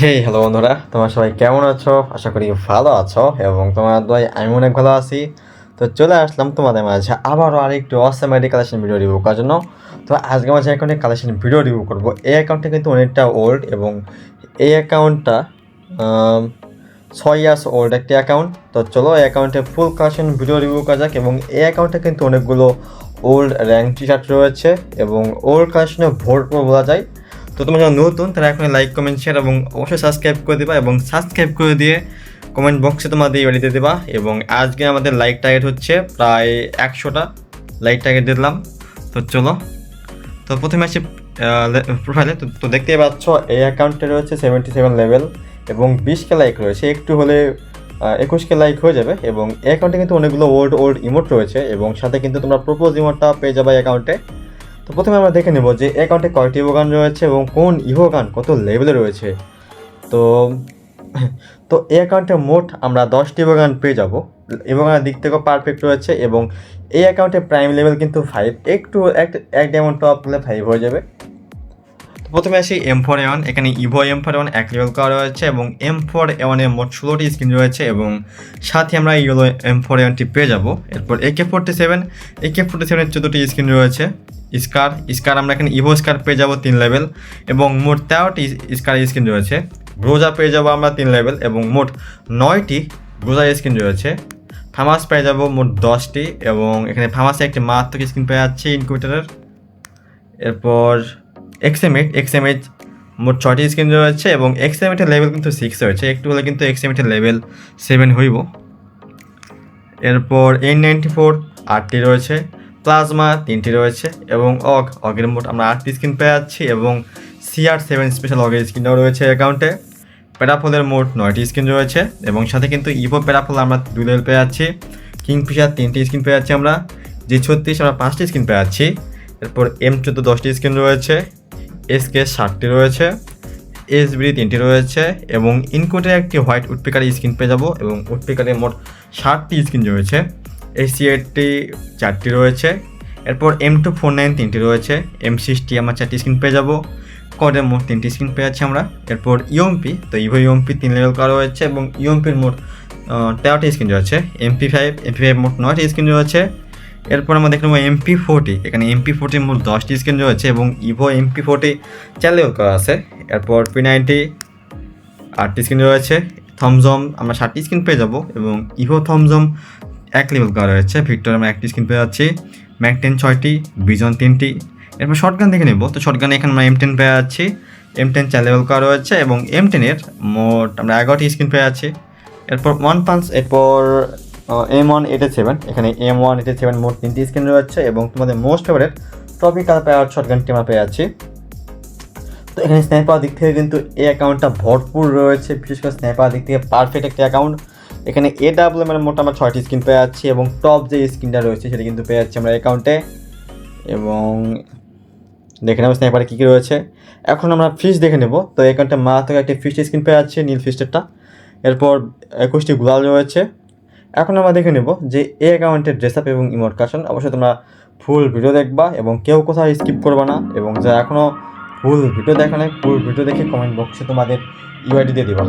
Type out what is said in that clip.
Hey hello বন্ধুরা। তোমরা সবাই কেমন আছো? আশা করি ভালো আছো এবং তোমার দয় আমি অনেক ভালো আছি। তো চলে আসলাম তোমাদের মাঝে আবারও আরেকটু অসেমেটিক কালেকশন ভিডিও রিভিউ করার জন্য। তো আজকে মাঝে অ্যাকাউন্টে কালেকশন ভিডিও রিভিউ করব। এই অ্যাকাউন্টটা কিন্তু অনেকটা ওল্ড এবং এই অ্যাকাউন্টটা ছয় ইয়ার্স ওল্ড একটি অ্যাকাউন্ট তো চলো এই অ্যাকাউন্টে ফুল কালেকশন ভিডিও রিভিউ করা যাক এবং এই অ্যাকাউন্টে কিন্তু অনেকগুলো ওল্ড র্যাঙ্ক টি শার্ট রয়েছে এবং ওল্ড কালেকশনে ভরপুর বলা যায়। তো তোমরা যারা নতুন, তারা এখন লাইক কমেন্ট শেয়ার এবং অবশ্যই সাবস্ক্রাইব করে দেবা এবং সাবস্ক্রাইব করে দিয়ে কমেন্ট বক্সে তোমাদের ইয়ে দিতে দেবা এবং আজকে আমাদের লাইক টার্গেট হচ্ছে প্রায় একশোটা লাইক টার্গেট দিলাম। তো চলো। তো প্রথমে আসি প্রোফাইলে তো তো দেখতেই পাচ্ছ, এই অ্যাকাউন্টে রয়েছে সেভেন্টি সেভেন লেভেল এবং বিশকে লাইক রয়েছে। একটু হলে একুশকে লাইক হয়ে যাবে এবং এই অ্যাকাউন্টে কিন্তু অনেকগুলো ওল্ড ওল্ড ইমোট রয়েছে এবং সাথে কিন্তু তোমরা প্রপোজ ইমোটটা পেয়ে যাবে অ্যাকাউন্টে তো প্রথমে আমরা দেখে নেব যে অ্যাকাউন্টে কয়টি ইভোগান রয়েছে এবং কোন ইভোগান কত লেভেলে রয়েছে। তো তো এই অ্যাকাউন্টে মোট আমরা দশটি ইভোগান পেয়ে যাব। ইভোগানের দিক থেকেও পারফেক্ট রয়েছে এবং এই অ্যাকাউন্টে প্রাইম লেভেল কিন্তু ফাইভ একটু এক এক ডায়মন্ড টপ হলে ফাইভ হয়ে যাবে। প্রথমে আসি এম ফোর এওয়ান এখানে Evo M four A one এক লেভেল করা রয়েছে এবং এম ফোর এওয়ানের মোট ষোলোটি স্ক্রিন রয়েছে এবং সাথে আমরা ইয়েলো এম ফোর এওয়ানটি পেয়ে যাব। এরপর একে ফোরটি সেভেন একে ফোরটি সেভেনের চোদ্দোটি স্ক্রিন রয়েছে স্কার স্কার আমরা এখানে ইভো স্কার পেয়ে যাব তিন লেভেল এবং মোট তেরোটি স্কার স্ক্রিন রয়েছে। গ্রোজা পেয়ে যাব আমরা তিন লেভেল এবং মোট নয়টি গ্রোজা স্ক্রিন রয়েছে। ফামাস পেয়ে যাব মোট দশটি এবং এখানে ফামাসে একটি মারাত্মক স্ক্রিন পেয়ে যাচ্ছে ইনকিউটারের এরপর এক্সএমএট এক্সএমএট মোট ছয়টি স্ক্রিন রয়েছে এবং এক্সএমএটের লেভেল কিন্তু সিক্স রয়েছে। একটু হলে কিন্তু এক্সএমএটের লেভেল সেভেন হইব। এরপর এন নাইনটি ফোর আটটি রয়েছে প্লাজমা তিনটি রয়েছে এবং অগ, অগের মোট আমরা আটটি স্ক্রিন পেয়ে যাচ্ছি এবং সিআর সেভেন স্পেশাল অগের স্ক্রিনও রয়েছে অ্যাকাউন্টে প্যারাফলের মোট নয়টি স্ক্রিন রয়েছে এবং সাথে কিন্তু ইভো প্যারাফল আমরা দুই লেভেল পেয়ে যাচ্ছি। কিংফিশার তিনটি স্ক্রিন পেয়ে যাচ্ছি আমরা জি ছত্রিশ আমরা পাঁচটি স্ক্রিন পেয়ে যাচ্ছি। এরপর এম চোদ্দ দশটি স্ক্রিন রয়েছে। এসকে ষাটটি রয়েছে, এসবিডি তিনটি রয়েছে এবং ইনকোটের একটি হোয়াইট উডপিকার স্ক্রিন পেয়ে যাব এবং উডপিকারের মোট ষাটটি স্ক্রিন রয়েছে। এসি এইটটি চারটি রয়েছে, এরপর এম টু ফোর নাইন তিনটি রয়েছে, এম সিক্সটি আমার চারটি স্ক্রিন পেয়ে যাব কডের মোট তিনটি স্ক্রিন পেয়ে যাচ্ছি আমরা, এরপর ইউএমপি তো ইভো ইউএমপি তিন লেভেল করা রয়েছে এবং ইউএমপির মোট তেরোটি স্ক্রিন রয়েছে, এমপি ফাইভ এমপি ফাইভ মোট নয়টি স্ক্রিন রয়েছে এরপর আমরা দেখে নেব এমপি ফোরটি এখানে এমপি ফোরটির মোট দশটি স্ক্রিন রয়েছে এবং ইভো এমপি ফোরটি লেভেল করা আছে। এরপর পি নাইনটি আটটি স্ক্রিন রয়েছে। থমজম আমরা ষাটটি স্ক্রিন পেয়ে যাব এবং ইভো থমজম এক লেভেল করা রয়েছে। ভিক্টর আমরা একটি স্ক্রিন পেয়ে যাচ্ছি। ম্যাক টেন ছয়টি বিজন তিনটি। এরপর শর্টগান দেখে নেব। তো শর্টগানে এখানে আমরা এম টেন পেয়ে যাচ্ছি। এম টেন চার লেভেল করা রয়েছে এবং এম টেনের মোট আমরা এগারোটি স্ক্রিন পেয়ে যাচ্ছি। এরপর ওয়ান পাঞ্চ এরপর এম ওয়ান এইটে সেভেন এখানে এম ওয়ান এইটে সেভেন মোট তিনটি স্ক্রিন রয়েছে এবং তোমাদের মোস্ট ফেভারেট টপিক্যাল পেয়ার শর্টগানটি আমরা পেয়ে যাচ্ছি। তো এখানে স্ন্যাপার দিক থেকে কিন্তু এই অ্যাকাউন্টটা ভরপুর রয়েছে, বিশেষ করে স্ন্যাপার দিক থেকে পারফেক্ট একটা অ্যাকাউন্ট এখানে এ ডাব্লিউ মানে মোট আমরা ছয়টি স্ক্রিন পেয়ে যাচ্ছি এবং টপ যে স্ক্রিনটা রয়েছে সেটা কিন্তু পেয়ে যাচ্ছি আমরা অ্যাকাউন্টে এবং দেখে নেব স্ন্যাপারে কী কী রয়েছে। এখন আমরা ফিস দেখে নেব। তো অ্যাকাউন্টে মা থেকে একটি ফিস্ট স্ক্রিন পেয়ে যাচ্ছে, নীল ফিস্টেরটা এরপর একুশটি গুলাল রয়েছে। এখন আমরা দেখে নেব যে এই অ্যাকাউন্টের ড্রেস আপ এবং ইমোট কাশন অবশ্যই তোমরা ফুল ভিডিও দেখবা এবং কেউ কোথাও স্কিপ করবা না এবং যা এখনও ফুল ভিডিও দেখা নেই, ফুল ভিডিও দেখে কমেন্ট বক্সে তোমাদের ইউআইডি দিয়ে দিবা।